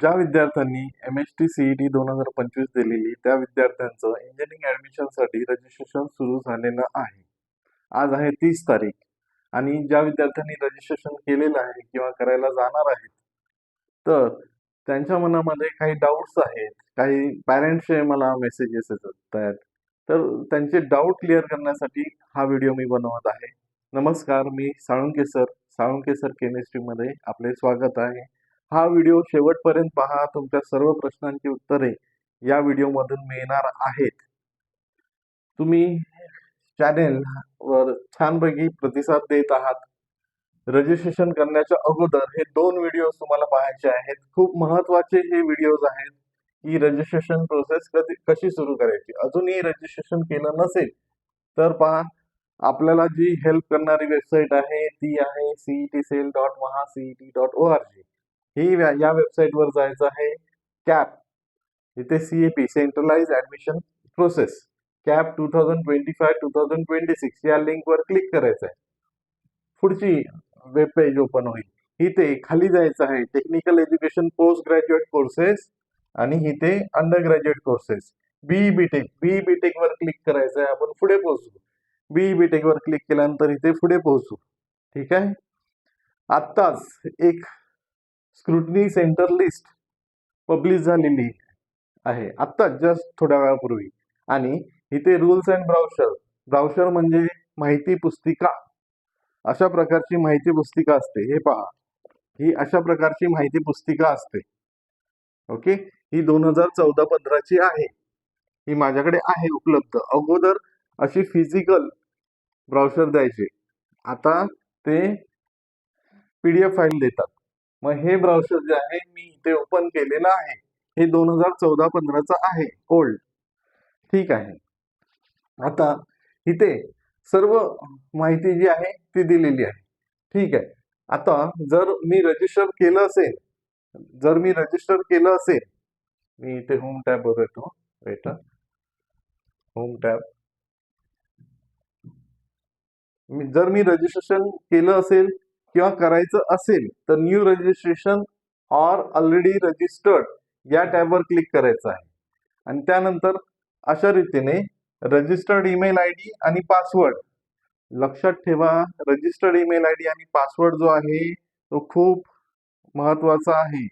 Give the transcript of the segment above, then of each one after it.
ज्या विद्यार्थ्यांनी M H T E T दोन हजार पंचवीस दिलेली त्या विद्यार्थ्यांचं इंजिनिअरिंग ॲडमिशनसाठी रजिस्ट्रेशन सुरू झालेलं आहे. आज आहे तीस तारीख. आणि ज्या विद्यार्थ्यांनी रजिस्ट्रेशन केलेलं आहे किंवा करायला जाणार आहेत तर त्यांच्या मनामध्ये काही डाऊट्स आहेत. काही पॅरेंट्सचे मला मेसेजेस येत आहेत तर त्यांचे डाऊट क्लिअर करण्यासाठी हा व्हिडिओ मी बनवत आहे. नमस्कार मी साळुंके सर साळुंके सर केमिस्ट्रीमध्ये आपले स्वागत आहे. हा व्हिडिओ शेवटपर्यंत पहा. तुमच्या सर्व प्रश्नांची उत्तरे या व्हिडिओमधून मिळणार आहेत. तुम्ही चॅनेल वर छानपैकी प्रतिसाद देत आहात. रजिस्ट्रेशन करण्याच्या अगोदर हे दोन व्हिडिओ तुम्हाला पाहायचे आहेत. खूप महत्त्वाचे हे व्हिडिओज आहेत की रजिस्ट्रेशन प्रोसेस कधी कशी सुरू करायची. अजूनही रजिस्ट्रेशन केलं नसेल तर पहा. आपल्याला जी हेल्प करणारी वेबसाईट आहे ती आहे CET cell dot Maha CET dot O R G ही व्या- या वेबसाईटवर जायचं आहे. कॅप इथे C A P centralise admission process CAP two thousand twenty five two thousand twenty six या लिंकवर क्लिक करायचं आहे पुढची वेब पेज ओपन होईल. इथे खाली जायचं आहे. Technical education post graduate courses आणि इथे under graduate courses BE BTech BE BTech वर क्लिक करायचं आहे आपण पुढे पोहोचू. बीई बीटेक वर क्लिक केल्यानंतर इथे पुढे पोहोचू. ठीक आहे? आत्ताच एक स्क्रुटनी सेंटर लिस्ट पब्लिश झालेली आहे. आत्ता जस्ट थोड्या वेळापूर्वी. आणि इथे रूल्स अँड ब्राउशर. ब्राउशर म्हणजे माहिती पुस्तिका. अशा प्रकारची माहिती पुस्तिका असते. हे पहा. ही अशा प्रकारची माहिती पुस्तिका असते. ओके? ही दोन हजार चौदा पंधराची आहे. ही माझ्याकडे आहे उपलब्ध. अगोदर अशी फिजिकल ब्राउशर द्यायचे. आता ते पीडीएफ फाईल देतात. मग हे ब्राउचर जे आहे मी इथे ओपन केलेलं आहे. हे दोन हजार चौदा पंधराचं आहे ओल्ड ठीक आहे. आता इथे सर्व माहिती जी आहे ती दिलेली आहे. ठीक आहे. आता जर मी रजिस्टर केलं असेल जर मी रजिस्टर केलं असेल मी इथे होम टॅबवर येतो वेट होम टॅब मी जर मी रजिस्ट्रेशन केलं असेल किंवा करायचं असेल तर new registration or already registered या टॅबवर क्लिक करायचं आहे. आणि त्यानंतर अशा रीतीने रजिस्टर्ड ईमेल आय डी आणि पासवर्ड लक्षात ठेवा रजिस्टर्ड ईमेल आय डी आणि पासवर्ड जो आहे तो खूप महत्त्वाचा आहे.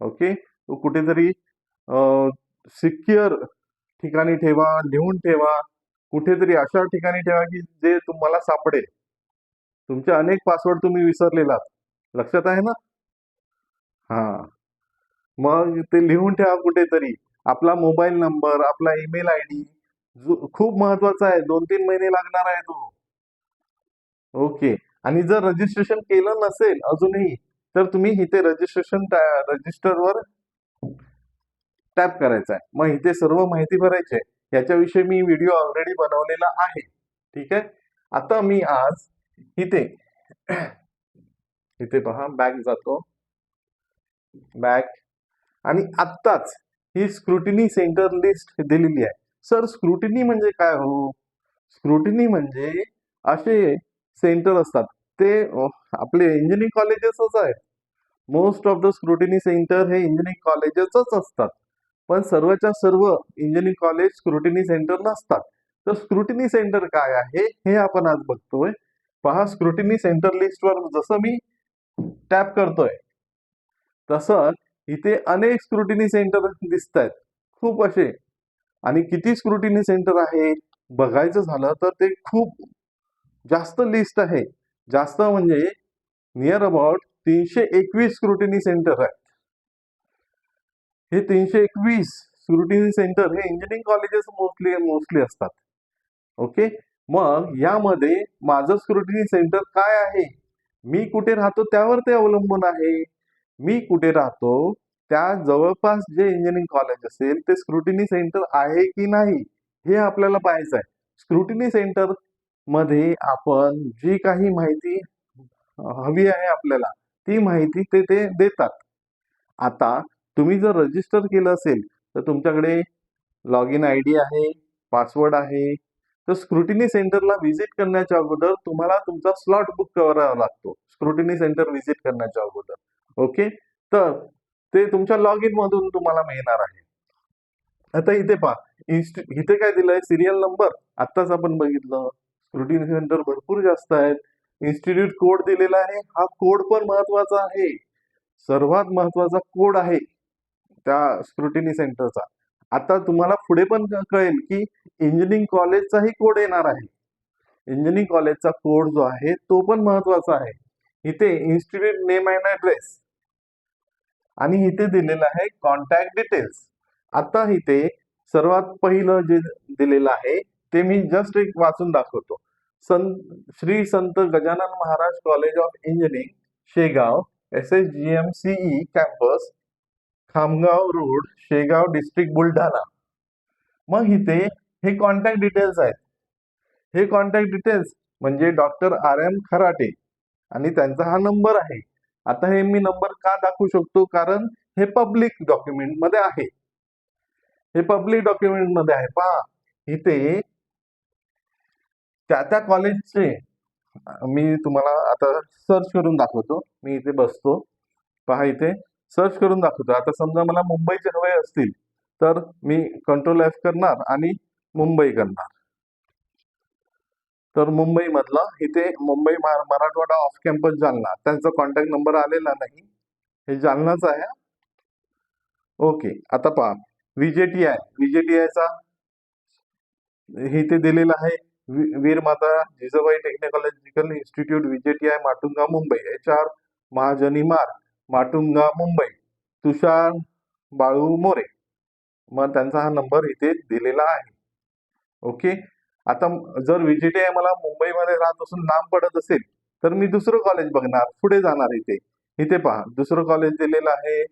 ओके तो कुठेतरी सिक्युअर ठिकाणी ठेवा लिहून ठेवा. कुठेतरी अशा ठिकाणी ठेवा की जे तुम्हाला सापडेल. तुमचे अनेक पासवर्ड तुम्ही विसरलेला लक्षात आहे ना? हा. मग ते लिहून ठेवा कुठेतरी. आपला मोबाईल नंबर आपला ईमेल आय डी खूप महत्त्वाचा आहे. दोन तीन महिने लागणार आहे तो. ओके. आणि जर रजिस्ट्रेशन केलं नसेल अजूनही तर तुम्ही इथे रजिस्ट्रेशन रजिस्टरवर टॅप करायचा आहे. मग इथे सर्व माहिती भरायची आहे. याच्याविषयी मी व्हिडिओ ऑलरेडी बनवलेला आहे. ठीक आहे? आता मी आज इथे. इथे पहा बॅग जातो. बॅक आणि आत्ताच ही स्क्रुटिनी सेंटर लिस्ट दिलेली आहे. सर स्क्रुटिनी म्हणजे काय हो? स्क्रुटिनी म्हणजे असे सेंटर असतात. ते आपले इंजिनिअरिंग कॉलेजेसच आहेत. Most of the scrutiny centre हे इंजिनिअरिंग कॉलेजेसच असतात. पण सर्वच्या सर्व इंजिनिअरिंग कॉलेज स्क्रुटिनी सेंटर नसतात. तर स्क्रुटिनी सेंटर काय आहे? हे आपण आज बघतोय. पहा स्क्रुटिनी सेंटर लिस्टवर जसं मी टॅप करतोय तसं इथे अनेक स्क्रुटिनी सेंटर दिसत आहेत खूप असे. आणि किती स्क्रुटिनी सेंटर आहे बघायचं झालं तर ते खूप जास्त लिस्ट आहे. जास्त म्हणजे नियर अबाउट तीनशे एकवीस स्क्रुटिनी सेंटर आहेत. हे तीनशे एकवीस स्क्रुटिनी सेंटर हे इंजिनिअरिंग कॉलेजेस मोस्टली मोस्टली असतात. ओके मग यामध्ये माझं स्क्रुटिनी सेंटर काय आहे? मी कुठे राहतो त्यावर ते अवलंबून आहे. मी कुठे राहतो त्या जवळपास जे इंजिनिअरिंग कॉलेज असेल ते स्क्रुटिनी सेंटर आहे की नाही हे आपल्याला पाहायचं आहे स्क्रुटिनी सेंटरमध्ये आपण जी काही माहिती हवी आहे आपल्याला ती माहिती ते ते देतात. आता तुम्ही जर रजिस्टर केलं असेल तर तुमच्याकडे लॉग इन आय डी आहे पासवर्ड आहे तर स्क्रुटिनी सेंटरला व्हिजिट करण्याच्या अगोदर तुम्हाला तुमचा स्लॉट बुक करावा लागतो. स्क्रुटिनी सेंटर व्हिजिट करण्याच्या अगोदर. ओके तर ते तुमच्या लॉग इन मधून तुम्हाला मिळणार आहे. आता इथे पहा. इथे काय दिलंय? सिरियल नंबर आत्ताच आपण बघितलं. स्क्रुटिनी सेंटर भरपूर जास्त आहेत. इन्स्टिट्यूट कोड दिलेला आहे. हा कोड पण महत्त्वाचा आहे. सर्वात महत्त्वाचा कोड आहे त्या स्क्रुटिनी सेंटरचा आता तुम्हाला पुढे पण कळेल की इंजिनिअरिंग कॉलेजचाही कोड येणार आहे. इंजिनिअरिंग कॉलेजचा कोड जो आहे तो पण महत्त्वाचा आहे. इथे इन्स्टिट्यूट नेम अँड ऍड्रेस आणि इथे दिलेलं आहे कॉन्टॅक्ट डिटेल्स आता इथे सर्वात पहिलं जे दिलेलं आहे ते मी जस्ट एक वाचून दाखवतो. संत श्री संत Gajanan Maharaj college of engineering Shegaon S S G M CE campus Khamgaon road Shegaon district Buldhana. मग इथे हे कॉन्टॅक्ट डिटेल्स आहेत. हे कॉन्टॅक्ट डिटेल्स म्हणजे डॉक्टर आर एम खराटे आणि त्यांचा हा नंबर आहे. आता हे मी नंबर का दाखवू शकतो? कारण हे पब्लिक डॉक्युमेंटमध्ये आहे. हे पब्लिक डॉक्युमेंटमध्ये आहे. पहा इथे त्या त्या कॉलेजचे मी तुम्हाला आता सर्च करून दाखवतो. मी इथे बसतो. पहा इथे. सर्च करून दाखवतो आता समजा मला मुंबईचे हवे असतील तर मी कंट्रोल एफ करणार आणि मुंबई करणार. तर मुंबई मधला इथे मुंबई मराठवाडा ऑफ कॅम्पस जालना. त्यांचा कॉन्टॅक्ट नंबर आलेला नाही. हे जालनाच आहे. ओके आता पहा. व्हीजेटी आय. व्हीजेटी आयचा इथे दिलेला आहे. Veer Mata Jijabai technological institute VJTI Matunga Mumbai. H R Mahajani Marg. Matunga Mumbai. तुषार बाळू मोरे. मग त्यांचा हा नंबर इथे दिलेला आहे. ओके आता जर विजेटे मला मुंबईमध्ये राहत असून लांब पडत असेल तर मी दुसरं कॉलेज बघणार. पुढे जाणार इथे. इथे पहा. दुसरं कॉलेज दिलेलं आहे.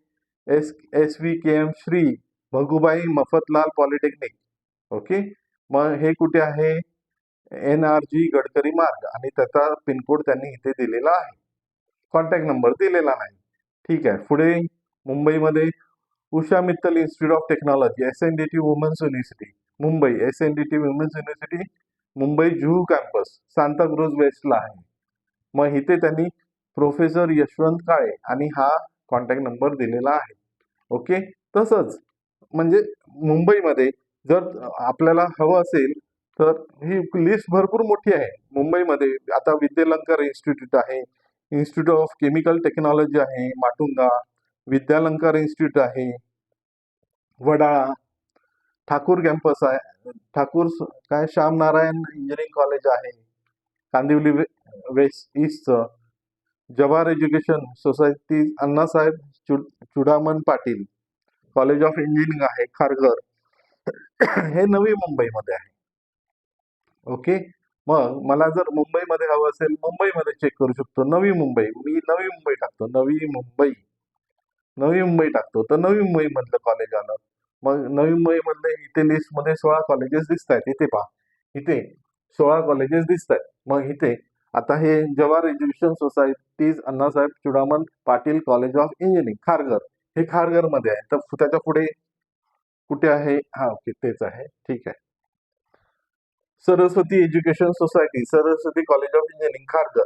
S S V K M Shri Bhagubai Mafatlal polytechnic. Okay मग हे कुठे आहे? एन आर जी गडकरी मार्ग. आणि त्याचा पिनकोड त्यांनी इथे दिलेला आहे. कॉन्टॅक्ट नंबर दिलेला नाही. ठीक आहे. पुढे मुंबईमध्ये Usha Mittal institute of technology S N D T women's university Mumbai S N D T women's university Mumbai Juhu campus Santacruz वेस्टला आहे. मग इथे त्यांनी प्रोफेसर यशवंत काळे आणि हा कॉन्टॅक्ट नंबर दिलेला आहे. ओके तसंच म्हणजे मुंबईमध्ये जर आपल्याला हवं असेल तर ही लिस्ट भरपूर मोठी आहे. मुंबईमध्ये आता विद्यालंकार इन्स्टिट्यूट आहे. इन्स्टिट्यूट ऑफ केमिकल टेक्नॉलॉजी आहे माटुंगा विद्यालंकार इन्स्टिट्यूट आहे वडाळा ठाकूर कॅम्पस आहे ठाकूर काय श्याम नारायण इंजिनिअरिंग कॉलेज आहे कांदिवली वे- वेस्ट ईस्टचं जवाहर एज्युकेशन सोसायटी अण्णासाहेब चु Chudaman Patil college of engineering आहे खारघर. हे नवी मुंबईमध्ये आहे. ओके मग मला जर मुंबईमध्ये हवं असेल मुंबईमध्ये चेक करू शकतो. नवी मुंबई. मी नवी मुंबई टाकतो. नवी मुंबई. नवी मुंबई टाकतो. तर नवी मुंबईमधलं कॉलेज आलं. मग नवी मुंबईमधले इथे लिस्टमध्ये सोळा कॉलेजेस दिसत आहेत इथे पहा. इथे सोळा कॉलेजेस दिसत आहेत मग इथे आता हे Jawahar education society's Annasaheb Chudaman Patil college of engineering Kharghar. हे खारघरमध्ये आहे. तर त्याच्या पुढे कुठे आहे? हा ओके तेच आहे. ठीक आहे. Saraswati education society Saraswati college of engineering Kharghar.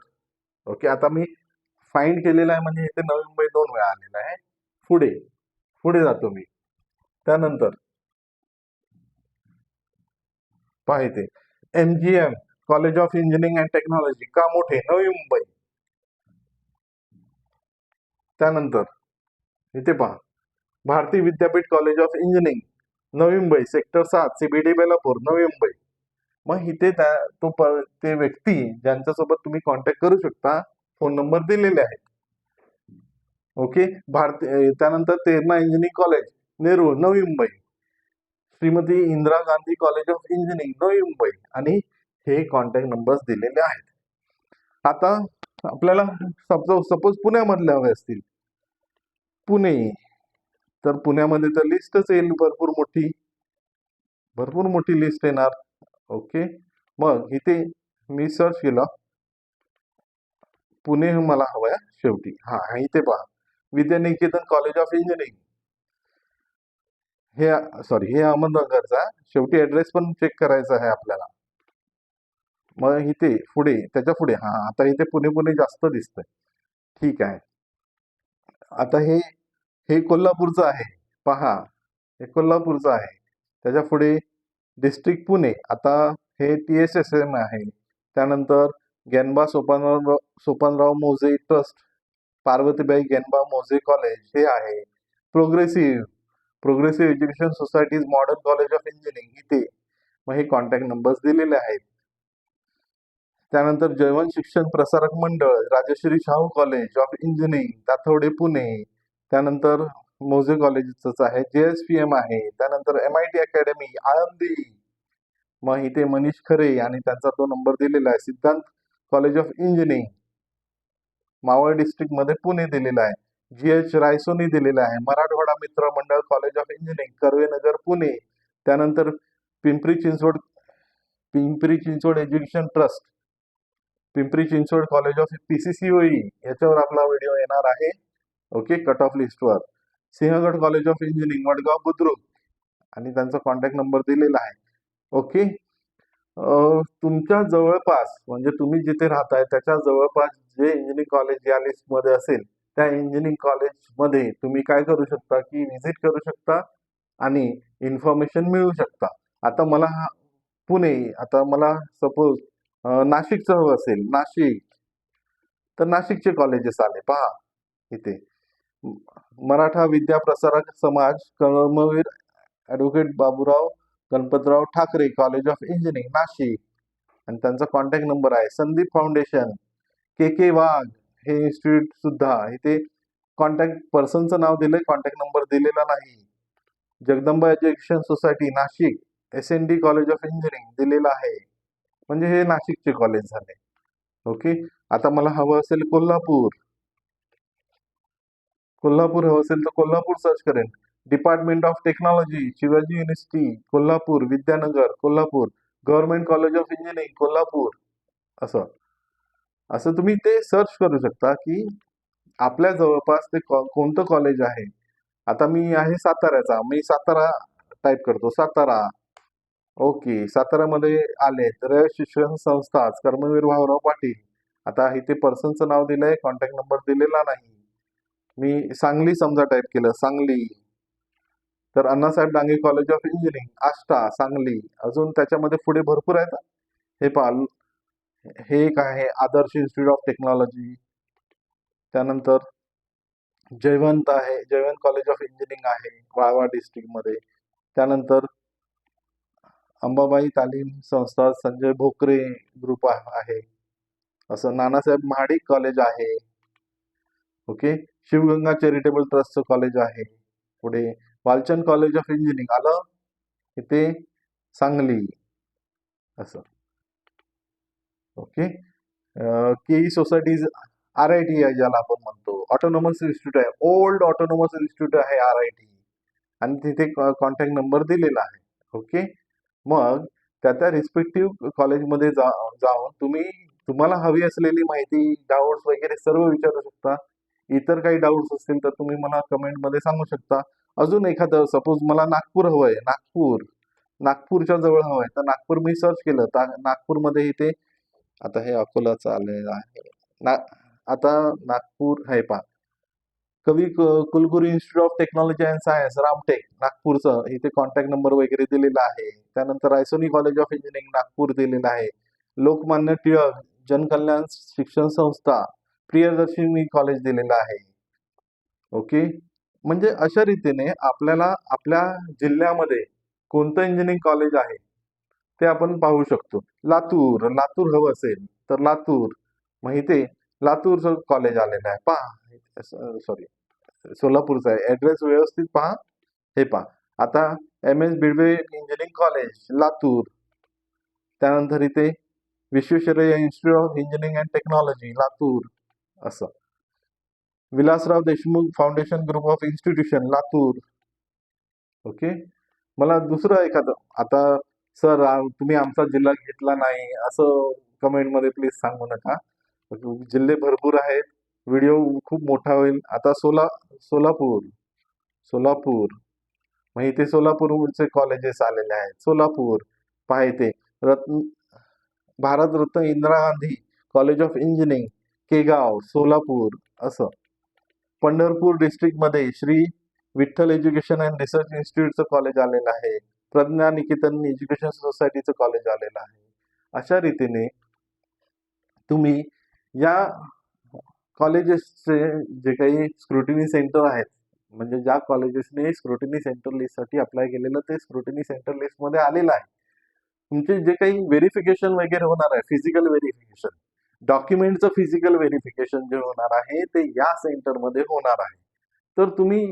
Okay आता मी फाईंड केलेलं आहे म्हणजे इथे नवी मुंबई दोन वेळा आलेला आहे. पुढे पुढे जातो मी. त्यानंतर पाहिजे M G M college of engineering and technology का मोठे? नवी मुंबई. त्यानंतर इथे पहा. भारतीय विद्यापीठ college of engineering Navi Mumbai. Sector सात सीबीडी बेलापूर नवी मुंबई. मग इथे त्या तो प- ते व्यक्ती ज्यांच्यासोबत तुम्ही कॉन्टॅक्ट करू शकता फोन नंबर दिलेले आहेत. ओके भारतीय त्यानंतर Terna engineering college Nerul Navi Mumbai. Shrimati Indira Gandhi college of engineering Navi Mumbai. आणि हे कॉन्टॅक्ट नंबर्स दिलेले आहेत. आता आपल्याला सपोज सपोज पुण्यामधले हवे असतील. पुणे. तर पुण्यामध्ये तर लिस्टच येईल. भरपूर मोठी भरपूर मोठी लिस्ट येणार. ओके. मग इथे मी सर्च केलं. पुणे मला हवं आहे शेवटी. हा इथे पहा. विद्यानिकेतन कॉलेज ऑफ इंजिनिअरिंग हे सॉरी हे अहमदनगरचा आहे. शेवटी ऍड्रेस पण चेक करायचा आहे आपल्याला. मग इथे पुढे त्याच्या पुढे. हा आता इथे पुणे पुणे जास्त दिसतंय. ठीक आहे. आता हे हे कोल्हापूरचं आहे. पहा. हे कोल्हापूरचं आहे. त्याच्या पुढे डिस्ट्रिक्ट पुणे. आता हे टी एस एस एम आहे. त्यानंतर गेनबा सोपानराव सोपानराव मोजे ट्रस्ट पार्वतीबाई गेनबा मोजे कॉलेज हे आहे. Progressive progressive education societies modern college of engineering इथे. मग हे कॉन्टॅक्ट नंबर्स दिलेले आहेत. त्यानंतर जैवन Shikshan Prasarak Mandal Rajarshi Shahu college of engineering Tathawade Pune. त्यानंतर मोजे कॉलेजच आहे जे एस पी एम आहे त्यानंतर M I T academy Alandi. मग इथे मनीष खरे आणि त्यांचा तो नंबर दिलेला आहे Siddhant college of engineering Maval डिस्ट्रिक्टमध्ये Pune दिलेला आहे. जी एच रायसोनी दिलेला आहे. Marathwada Mitra Mandal college of engineering Karvenagar Pune. त्यानंतर Pimpri Chinchwad Pimpri Chinchwad education trust Pimpri Chinchwad college of PCCOE याच्यावर आपला व्हिडिओ येणार आहे. Okay cut off लिस्टवर Sinhgad college of engineering Vadgaon Budruk. आणि त्यांचा कॉन्टॅक्ट नंबर दिलेला आहे. Okay तुमच्या जवळपास म्हणजे तुम्ही जिथे राहताय त्याच्या जवळपास जे इंजिनिअरिंग कॉलेज या लिस्टमध्ये असेल त्या इंजिनिअरिंग कॉलेजमध्ये तुम्ही काय करू शकता की व्हिजिट करू शकता आणि इन्फॉर्मेशन मिळू शकता. आता मला हा- पुणे आता मला सपोज नाशिकचं हवं असेल नाशिक. तर नाशिकचे कॉलेजेस आले पहा इथे. Maratha Vidya Prasarak Samaj Karmaveer advocate Baburao Ganpatrao Thackeray college of engineering Nashik. आणि त्यांचा कॉन्टॅक्ट नंबर आहे. संदीप फाउंडेशन के के वाघ हे इन्स्टिट्यूट सुद्धा इथे कॉन्टॅक्ट पर्सनचं नाव दिलंय कॉन्टॅक्ट नंबर दिलेला नाही. Jagdamba education society Nashik. S N D college of engineering दिलेलं आहे. म्हणजे हे नाशिकचे कॉलेज झाले. ओके आता मला हवं असेल कोल्हापूर. कोल्हापूर हवं असेल तर कोल्हापूर सर्च करेन department of technology Shivaji university Kolhapur Vidyanagar Kolhapur. Government college of engineering Kolhapur. असं. असं तुम्ही ते सर्च करू शकता की आपल्या जवळपास ते कोणतं कॉलेज आहे. आता मी आहे साताऱ्याचा. मी सातारा टाईप करतो. सातारा. ओके साताऱ्यामध्ये आले तर शिक्षण संस्थाच कर्मवीर भाऊराव पाटील. आता इथे पर्सनचं नाव दिलंय. कॉन्टॅक्ट नंबर दिलेला नाही. मी सांगली समजा टाईप केलं सांगली. तर Annasaheb Dange college of engineering Ashta Sangli. अजून त्याच्यामध्ये पुढे भरपूर आहेत. हे पाल हे एक आहे आदर्श इन्स्टिट्यूट ऑफ टेक्नॉलॉजी त्यानंतर जयवंत आहे जयवंत कॉलेज ऑफ इंजिनिअरिंग आहे वाळवा डिस्ट्रिक्टमध्ये त्यानंतर अंबाबाई तालीम संस्था संजय भोकरे ग्रुप आहे. असं नानासाहेब महाडिक कॉलेज आहे. ओके शिवगंगा चॅरिटेबल ट्रस्टचं कॉलेज आहे. पुढे वालचंद कॉलेज ऑफ इंजिनिअरिंग आलं. इथे सांगली. असं. Okay. K E societies R I T आहे ज्याला आपण म्हणतो. ऑटोनॉमस इन्स्टिट्यूट आहे. ओल्ड ऑटोनॉमस इन्स्टिट्यूट आहे आर आय टी आणि तिथे कॉन्टॅक्ट नंबर दिलेला आहे. ओके. मग त्या त्या रिस्पेक्टिव्ह कॉलेजमध्ये जा जाऊन तुम्ही तुम्हाला हवी असलेली माहिती डाऊट्स वगैरे सर्व विचारू शकता. इतर काही डाऊट्स असतील तर तुम्ही मला कमेंटमध्ये सांगू शकता. अजून एखादं सपोज मला नागपूर हवं आहे नागपूर. नागपूरच्या जवळ हवं आहे तर नागपूर मी सर्च केलं. तर नागपूरमध्ये इथे आता हे अकोलाचं आलेलं आहे. ना आता नागपूर आहे पा Kavi Kulguru institute of technology and science Ramtek नागपूरचं. इथे कॉन्टॅक्ट नंबर वगैरे दिलेला आहे. त्यानंतर Raisoni college of engineering Nagpur दिलेलं आहे. लोकमान्य टिळक जनकल्याण शिक्षण संस्था प्रियदर्शिनी कॉलेज दिलेलं आहे. ओके म्हणजे अशा रीतीने आपल्याला आपल्या जिल्ह्यामध्ये कोणतं इंजिनिअरिंग कॉलेज आहे? ते आपण पाहू शकतो. लातूर लातूर हवं असेल तर लातूर. मग इथे लातूरचं कॉलेज आलेलं आहे. पहा सॉरी सोलापूरचं आहे. ॲड्रेस व्यवस्थित पहा. हे पहा. आता M S Bidwe engineering college Latur. त्यानंतर इथे Visvesvaraya institute of engineering and technology Latur. असं. Vilasrao Deshmukh foundation group of institution Latur. Okay? मला दुसरं एखादं आता सर तुम्ही आमचा जिल्हा घेतला नाही असं कमेंटमध्ये प्लीज सांगू नका. जिल्हे भरपूर आहेत व्हिडिओ खूप मोठा होईल. आता सोला सोलापूर सोलापूर. मग इथे सोलापूरचे कॉलेजेस आलेले आहेत. सोलापूर पाहिजे रत्न Bharat Ratna Indira Gandhi college of engineering Kegaon Solapur असं. Pandharpur डिस्ट्रिक्टमध्ये Shri Vitthal education and research इन्स्टिट्यूटचं college आलेलं आहे. प्रज्ञा निकेतन एज्युकेशन सोसायटीचं कॉलेज आलेलं आहे. अशा रीतीने तुम्ही या कॉलेजेसचे जे काही स्क्रुटिनी सेंटर आहेत म्हणजे ज्या कॉलेजेसने स्क्रुटिनी सेंटर लिस्टसाठी अप्लाय केलेलं ते स्क्रुटिनी सेंटर लिस्टमध्ये आलेलं आहे. तुमचे जे काही व्हेरिफिकेशन वगैरे होणार आहे फिजिकल व्हेरिफिकेशन डॉक्युमेंटचं फिजिकल व्हेरिफिकेशन जे होणार आहे ते या सेंटरमध्ये होणार आहे. तर तुम्ही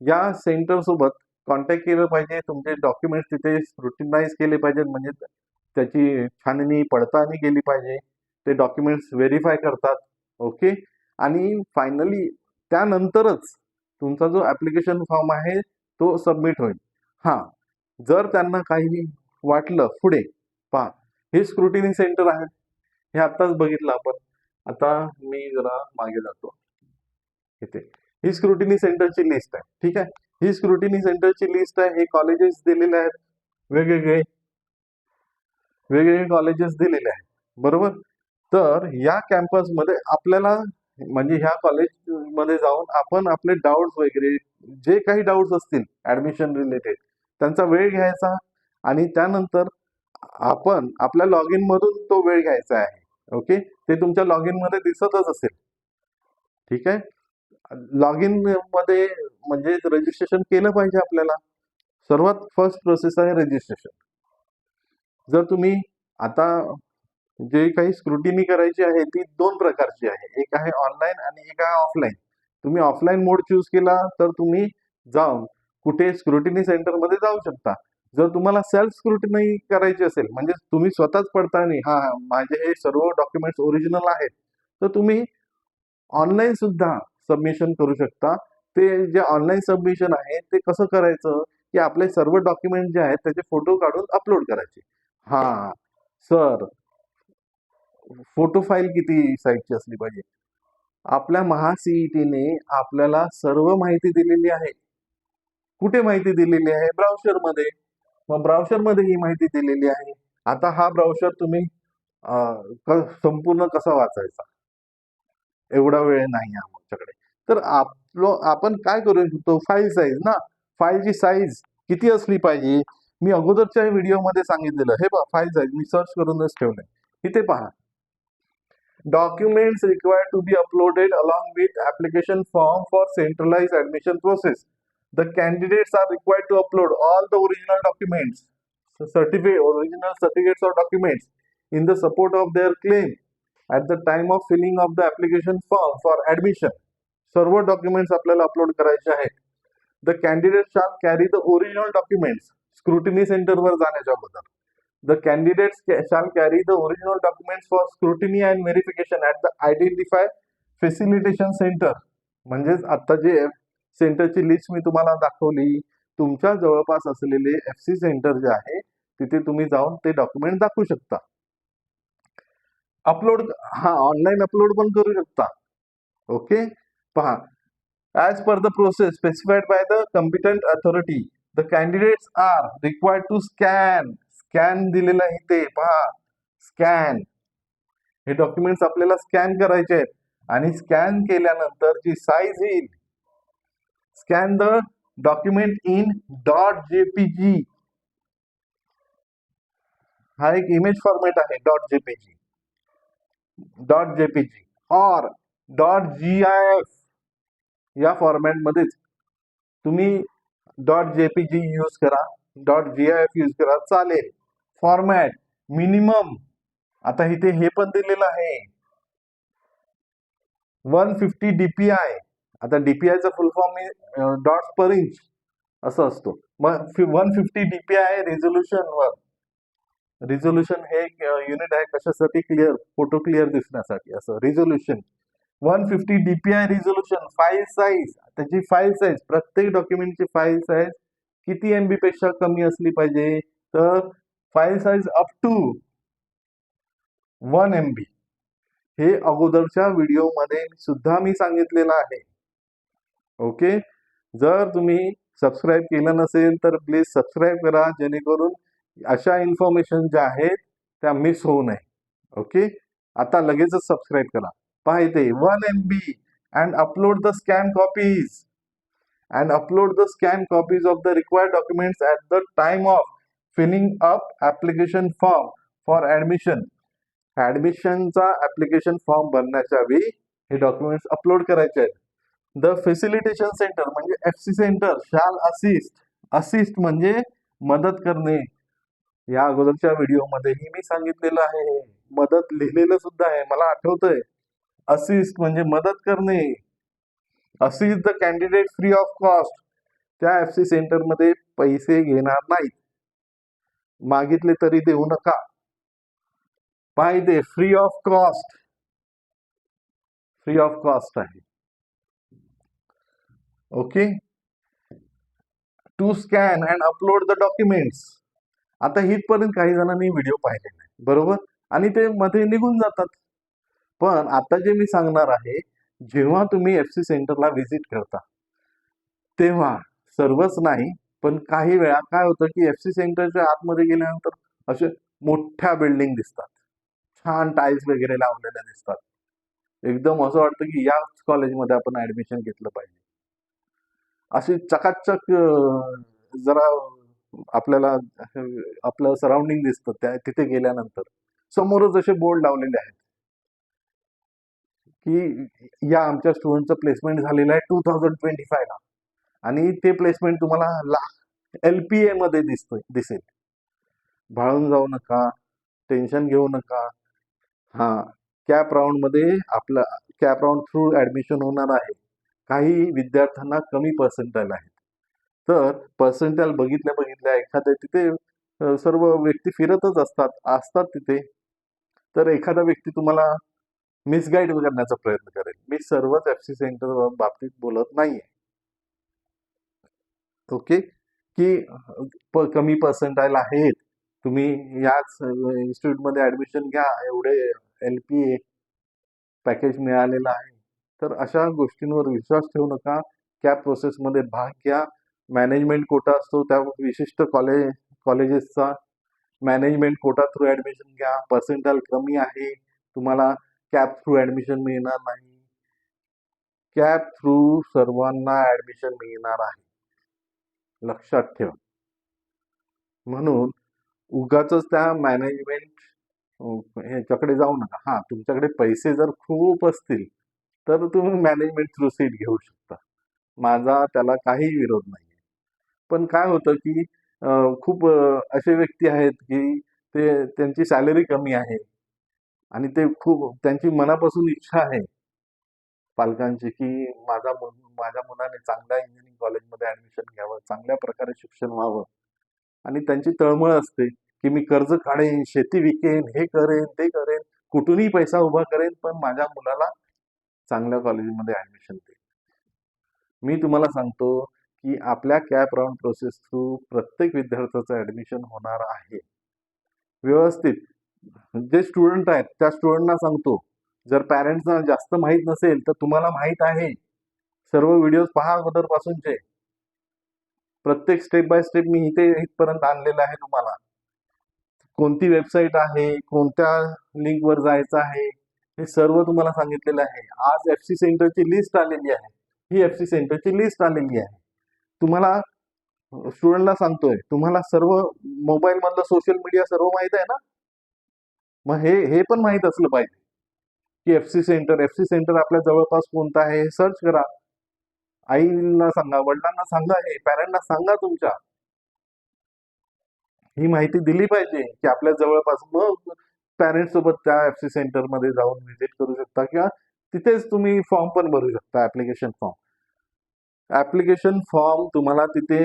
या सेंटर सोबत कॉन्टॅक्ट केलं पाहिजे तुमचे डॉक्युमेंट्स तिथे स्क्रुटिनाइज केले पाहिजेत म्हणजे त्याची छाननी पडताळणी केली पाहिजे ते डॉक्युमेंट्स व्हेरीफाय करतात ओके आणि फायनली त्यानंतरच तुमचा जो ॲप्लिकेशन फॉर्म आहे तो सबमिट होईल. हां जर त्यांना काही वाटलं पुढे पहा हे स्क्रुटिनी सेंटर आहे. हे आत्ताच बघितलं आपण. आता मी जरा मागे जातो. इथे. ही स्क्रुटिनी सेंटरची लिस्ट आहे. ठीक आहे? ही स्क्रुटिनी सेंटरची लिस्ट आहे. हे कॉलेजेस दिलेले आहेत. वेगवेगळे. वेगवेगळे कॉलेजेस दिलेले आहेत. बरोबर? तर या कॅम्पसमध्ये आपल्याला म्हणजे ह्या कॉलेजमध्ये जाऊन आपण आपले डाऊट्स वगैरे जे काही डाऊट्स असतील ऍडमिशन रिलेटेड त्यांचा वेळ घ्यायचा आणि त्यानंतर आपण आपल्या लॉग इन मधून तो वेळ घ्यायचा आहे. ओके? ते तुमच्या लॉग इनमध्ये दिसतच असेल. ठीक आहे? लॉग इनमध्ये म्हणजे रजिस्ट्रेशन केलं पाहिजे आपल्याला. सर्वात फर्स्ट प्रोसेस आहे रजिस्ट्रेशन जर तुम्ही आता जे काही स्क्रुटिनी करायची आहे ती दोन प्रकारची आहे. एक आहे ऑनलाईन आणि एक आहे ऑफलाईन तुम्ही ऑफलाईन मोड चूज केला तर तुम्ही जाऊन कुठे स्क्रुटिनी सेंटरमध्ये जाऊ शकता. जर तुम्हाला सेल्फ स्क्रुटिनी करायची असेल म्हणजे तुम्ही स्वतःच पडताळणी हा माझे हे सर्व डॉक्युमेंट्स ओरिजिनल आहेत तर तुम्ही ऑनलाईन सुद्धा सबमिशन करू शकता. ते जे ऑनलाईन सबमिशन आहे ते कसं करायचं? की आपले सर्व डॉक्युमेंट जे आहेत त्याचे फोटो काढून अपलोड करायचे. हा सर फोटो फाईल किती साईजची असली पाहिजे? आपल्या महासीईटीने आपल्याला सर्व माहिती दिलेली आहे. कुठे माहिती दिलेली आहे? ब्राउशरमध्ये मग ब्राउशरमध्ये ही माहिती दिलेली आहे. आता हा ब्राउशर तुम्ही संपूर्ण कसा वाचायचा? एवढा वेळ नाही आहे आमच्याकडे. तर आपलं आपण काय करू शकतो? फाईल साईज ना? फाईलची साईज किती असली पाहिजे? मी अगोदरच्या व्हिडिओमध्ये सांगितलेलं. हे पहा फाईल साईज मी सर्च करूनच ठेवलंय. इथे पहा. Documents require to be uploaded along with application form for centralize admission process The candidates are required to upload all the original documents, so certificate, original certificates or documents in the support of their claim at the time of filling of the application form for admission. सर्व documents आपल्याला upload करायचे आहेत the candidate shall carry the original documents scrutiny सेंटरवर जाण्याच्या अगोदर The candidates ca- shall carry the original documents for scrutiny and verification at the identified facilitation center. म्हणजेच आता जे सेंटरची लिस्ट मी तुम्हाला दाखवली. तुमच्या जवळपास असलेले एफ सी सेंटर जे आहे तिथे तुम्ही जाऊन ते डॉक्युमेंट दाखवू शकता. अपलोड हा ऑनलाईन अपलोड पण करू शकता. ओके? पहा. As per the process specified by the competent authority the candidates are required to scan scan दिलेलं आहे ते पहा. स्कॅन हे डॉक्युमेंट्स आपल्याला स्कॅन करायचे आहेत. आणि स्कॅन केल्यानंतर जी साईज येईल the document in dot JPG हा एक इमेज फॉर्मेट आहे डॉट जेपीजी डॉट जेपीजी और डॉट जी आय एफ़ या फॉर्मॅटमध्येच तुम्ही डॉट जेपीजी यूज़ करा dot G I F use करा, चालेल. फॉर्मॅट मिनिमम आता इथे हे पण दिलेलं आहे. वन फिफ्टी डीपीआय आता डीपीआयचा full form dot per inch असं असतो. मग वन फिफ्टी डीपीआय रेझोल्युशन वर. रिझोल्युशन हे युनिट आहे कशासाठी क्लिअर फोटो क्लिअर दिसण्यासाठी असं. Resolution one fifty DPI resolution file size त्याची फाईल साईज प्रत्येक डॉक्युमेंटची फाईल साईज किती एम बी पेक्षा कमी असली पाहिजे? तर file size up to one M B हे अगोदरच्या व्हिडिओमध्ये सुद्धा मी सांगितलेलं आहे. ओके? जर तुम्ही सबस्क्राईब केलं नसेल तर प्लीज सबस्क्राईब करा जेणेकरून अशा इन्फॉर्मेशन ज्या आहेत त्या मिस होऊ नये. ओके? आता लगेचच सबस्क्राईब करा. पाहिजे one M B and upload the scan copies and upload the scan copies of the required documents at the time of filling up application form for admission ऍडमिशनचा application form भरण्याच्या वेळी हे documents upload करायचे आहेत. The facilitation centre म्हणजे F C centre shall assist assist म्हणजे मदत करणे. या अगोदरच्या व्हिडिओमध्येही मी सांगितलेलं आहे. मदत लिहिलेलं सुद्धा आहे. मला आठवतंय. असिस्ट म्हणजे मदत करणे. Assist the candidate free of cost. त्या एफ सी सेंटरमध्ये पैसे घेणार नाहीत. मागितले तरी देऊ नका. पाहिजे free of cost. Free of cost आहे. Okay to scan and upload the documents आता हितपर्यंत काही जणांनी व्हिडिओ पाहिले नाही. बरोबर? आणि ते मध्ये निघून जातात. पण आता जे मी सांगणार आहे जेव्हा तुम्ही एफ सी सेंटरला व्हिजिट करता तेव्हा सर्वच नाही पण काही वेळा काय होतं की एफ सी सेंटरच्या आतमध्ये गेल्यानंतर असे मोठ्या बिल्डिंग दिसतात. छान टाईल्स वगैरे लावलेल्या दिसतात. एकदम असं वाटतं की याच कॉलेजमध्ये आपण ऍडमिशन घेतलं पाहिजे. अशी चकाचक जरा आपल्याला आपलं सराउंडिंग दिसतं त्या तिथे गेल्यानंतर. समोरच असे बोर्ड लावलेले आहेत. की या आमच्या स्टुडंटचं प्लेसमेंट झालेलं आहे टू थाउजंड ट्वेंटी फायला आणि ते प्लेसमेंट तुम्हाला ला एल पी ए मध्ये दिसतोय दिसेल. भाळून जाऊ नका टेन्शन घेऊ नका. हा कॅप राऊंडमध्ये आपलं कॅप राऊंड थ्रू ऍडमिशन होणार आहे. काही विद्यार्थ्यांना कमी पर्सेंटाईल आहेत. तर पर्सेंटाईल बघितल्या बघितल्या एखाद्या तिथे सर्व व्यक्ती फिरतच असतात असतात तिथे. तर एखादा व्यक्ती तुम्हाला मिसगाईड करण्याचा प्रयत्न करेल. मी सर्वच एफ सी सेंटर बाबतीत बोलत नाहीये. ओके? की प कमी पर्सेंटाईल आहेत. तुम्ही याच इन्स्टिट्यूटमध्ये ऍडमिशन घ्या. एवढे एल पी ए पॅकेज मिळालेलं आहे. तर अशा गोष्टींवर विश्वास ठेवू नका. कॅब प्रोसेसमध्ये भाग घ्या. मॅनेजमेंट कोटा असतो त्या विशिष्ट कॉलेज कॉलेजेसचा मॅनेजमेंट कोटा थ्रू ॲडमिशन घ्या. पर्सेंटाल कमी आहे. तुम्हाला कॅप थ्रू ॲडमिशन मिळणार नाही. कॅप थ्रू सर्वांना ॲडमिशन मिळणार आहे. लक्षात ठेवा. म्हणून उगाच त्या मॅनेजमेंट ह्याच्याकडे जाऊ नका. हां तुमच्याकडे पैसे जर खूप असतील तर तुम्ही मॅनेजमेंट थ्रू सीट घेऊ शकता. माझा त्याला काही विरोध नाही पण काय होतं की खूप असे व्यक्ती आहेत की ते त्यांची सॅलरी कमी आहे. आणि ते खूप त्यांची मनापासून इच्छा आहे. पालकांची की माझा मुल माझ्या मुलाने चांगल्या इंजिनिअरिंग कॉलेजमध्ये ऍडमिशन घ्यावं चांगल्या प्रकारे शिक्षण व्हावं. आणि त्यांची तळमळ असते की मी कर्ज काढेन शेती विकेन हे करेन ते करेन कुठूनही पैसा उभा करेन पण माझ्या मुलाला चांगल्या कॉलेजमध्ये ऍडमिशन दे. मी तुम्हाला सांगतो की आपल्या कॅप राऊंड प्रोसेस थ्रू प्रत्येक विद्यार्थ्याचं ऍडमिशन होणार आहे. व्यवस्थित. जे स्टुडंट आहेत त्या स्टुडंटना सांगतो. जर पॅरेंट्सना जास्त माहीत नसेल तर तुम्हाला माहीत आहे. सर्व व्हिडिओज पहा अगोदरपासूनचे. प्रत्येक स्टेप बाय स्टेप मी इथे इथपर्यंत आणलेलं आहे तुम्हाला. कोणती वेबसाईट आहे कोणत्या लिंकवर जायचं आहे हे सर्व तुम्हाला सांगितलेलं आहे. आज एफ सी सेंटरची लिस्ट आलेली आहे. ही एफ सी सेंटरची लिस्ट आलेली आहे. तुम्हाला स्टुडंटला सांगतोय तुम्हाला सर्व मोबाईल मधलं सोशल मीडिया सर्व माहीत आहे ना? मग हे हे पण माहीत असलं पाहिजे. की F C centre F C centre आपल्या जवळपास कोणतं आहे हे सर्च करा. आईला सांगा वडिलांना सांगा हे पॅरेंटना सांगा तुमच्या. ही माहिती दिली पाहिजे की आपल्या जवळपास मग पॅरेंट्स सोबत त्या एफ सी सेंटरमध्ये जाऊन व्हिजिट करू शकता किंवा तिथेच तुम्ही फॉर्म पण भरू शकता ऍप्लिकेशन फॉर्म ऍप्लिकेशन फॉर्म तुम्हाला तिथे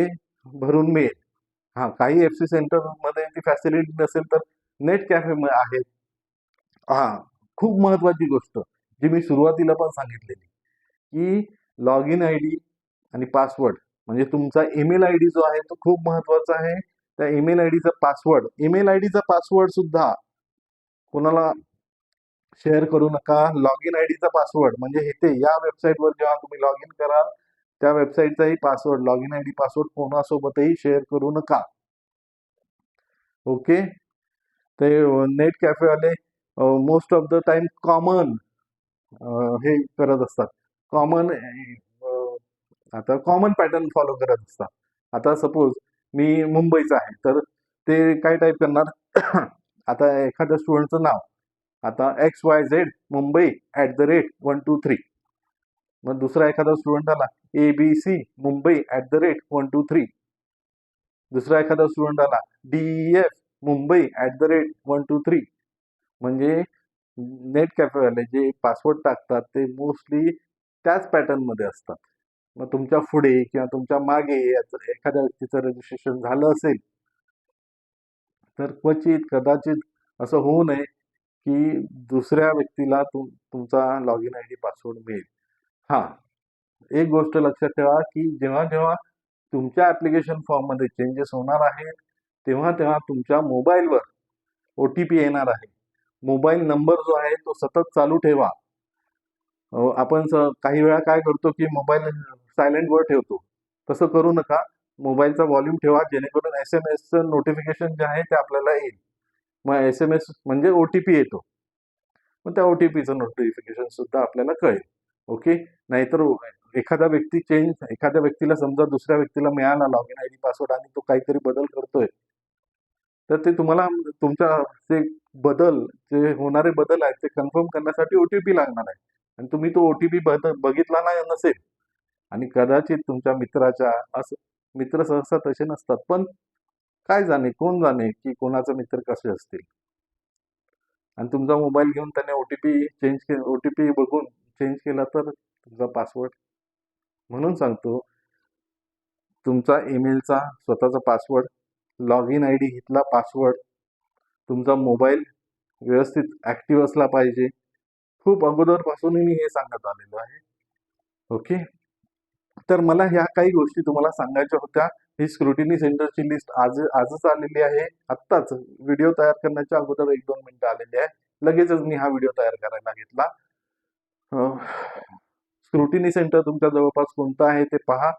भरून मिळेल. हां काही एफ सी सेंटरमध्ये ती फॅसिलिटी नसेल तर नेट कॅफे आहेत हां खूप महत्वाची गोष्ट जी मी सुरुवातीला पण सांगितलेली की लॉग इन आय डी आणि पासवर्ड म्हणजे तुमचा ईमेल आय डी जो आहे तो खूप महत्त्वाचा आहे. त्या ईमेल आय डीचा पासवर्ड ईमेल आय डीचा पासवर्ड सुद्धा कोणाला शेअर करू नका. लॉग इन आय डीचा पासवर्ड म्हणजे इथे या वेबसाईटवर जेव्हा तुम्ही लॉग इन कराल त्या वेबसाईटचाही password log in I D password कोणासोबतही share करू नका. ओके ते net कॅफेवाले most of the time common हे करत असतात. कॉमन आता कॉमन पॅटर्न फॉलो करत असतात. आता सपोज मी मुंबईचा आहे तर ते काय टाईप करणार? आता एखाद्या स्टुडंटचं नाव. आता X Y Z Mumbai at the rate one two three मग दुसरा एखादा स्टुडंट आला. A B C Mumbai at the rate one two three दुसरा एखादा स्टुडंट आला. D F e, Mumbai at the rate one two three म्हणजे net कॅफेवाले जे पासवर्ड टाकतात ते मोस्टली त्याच पॅटर्नमध्ये असतात. मग तुमच्यापुढे किंवा तुमच्या मागे याचं एखाद्या व्यक्तीचं रजिस्ट्रेशन झालं असेल तर क्वचित कदाचित असं होऊ नये की दुसऱ्या व्यक्तीला तुम तुमचा log in I D password मिळेल. हां. एक गोष्ट लक्षात ठेवा की जेव्हा जेव्हा तुमच्या ॲप्लिकेशन फॉर्ममध्ये चेंजेस होणार आहेत तेव्हा तेव्हा तुमच्या मोबाईलवर ओ टी पी येणार आहे. मोबाईल नंबर जो आहे तो सतत चालू ठेवा. आपण स काही वेळा काय करतो की मोबाईल सायलेंटवर ठेवतो. तसं करू नका. मोबाईलचा व्हॉल्यूम ठेवा जेणेकरून एस एम एसचं नोटिफिकेशन जे आहे ते आपल्याला येईल. मग एस एम एस म्हणजे ओ टी पी येतो. मग त्या ओ टी पीचं नोटिफिकेशन सुद्धा आपल्याला कळेल. ओके नाहीतर एखादा व्यक्ती चेंज एखाद्या व्यक्तीला समजा दुसऱ्या व्यक्तीला मिळाला log in I D password आणि तो काहीतरी बदल करतोय. तर ते तुम्हाला तुमच्या जे बदल जे होणारे बदल आहेत ते कन्फर्म करण्यासाठी ओ टी पी लागणार आहे. आणि तुम्ही तो ओ टी पी बघितला नाही नसेल. आणि कदाचित तुमच्या मित्राच्या असं मित्र सहसा तसे नसतात. पण काय जाणे कोण जाणे की कोणाचे मित्र कसे असतील? आणि तुमचा मोबाईल घेऊन त्याने ओ टी पी चेंज के ओ टी पी बघून चेंज केला तर तुमचा पासवर्ड म्हणून सांगतो तुमचा ईमेलचा स्वतःचा password log in I D घेतला पासवर्ड तुमचा मोबाईल व्यवस्थित ॲक्टिव्ह असला पाहिजे. खूप अगोदरपासूनही मी हे सांगत आलेलो आहे. ओके तर मला ह्या काही गोष्टी तुम्हाला सांगायच्या होत्या. ही स्क्रुटिनी सेंटरची लिस्ट आज आजच आलेली आहे. आत्ताच व्हिडिओ तयार करण्याच्या अगोदर एक दोन मिनिटं आलेली आहे. लगेचच मी हा व्हिडिओ तयार करायला घेतला. स्क्रुटिनी सेंटर तुमच्या जवळपास कोणतं आहे ते पहा.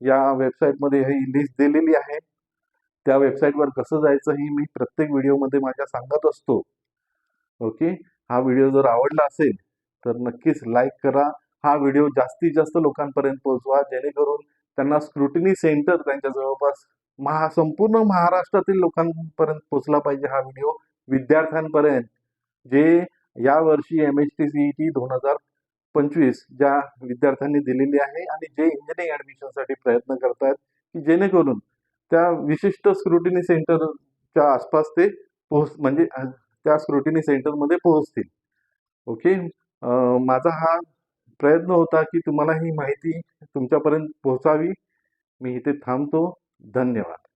या वेबसाईटमध्ये ही लिस्ट दिलेली आहे. त्या वेबसाईटवर कसं जायचं ही मी प्रत्येक व्हिडिओमध्ये माझ्या सांगत असतो. ओके? हा व्हिडिओ जर आवडला असेल तर नक्कीच लाईक करा. हा व्हिडिओ जास्तीत जास्त लोकांपर्यंत पोहोचवा जेणेकरून त्यांना स्क्रुटिनी सेंटर त्यांच्या जवळपास महा संपूर्ण महाराष्ट्रातील लोकांपर्यंत पोहोचला पाहिजे हा व्हिडिओ. विद्यार्थ्यांपर्यंत जे यावर्षी M H T C E T दोन हजार पंचवीस ज्या विद्यार्थ्यांनी दिलेली आहे आणि जे इंजिनिअरिंग ॲडमिशनसाठी प्रयत्न करतायत की जेणेकरून त्या विशिष्ट स्क्रुटिनी सेंटरच्या आसपास ते पोहोच म्हणजे त्या स्क्रुटिनी सेंटरमध्ये पोहोचतील. ओके माझा हा प्रयत्न होता की तुम्हाला ही माहिती तुमच्यापर्यंत पोहोचावी. मी इथे थांबतो. धन्यवाद.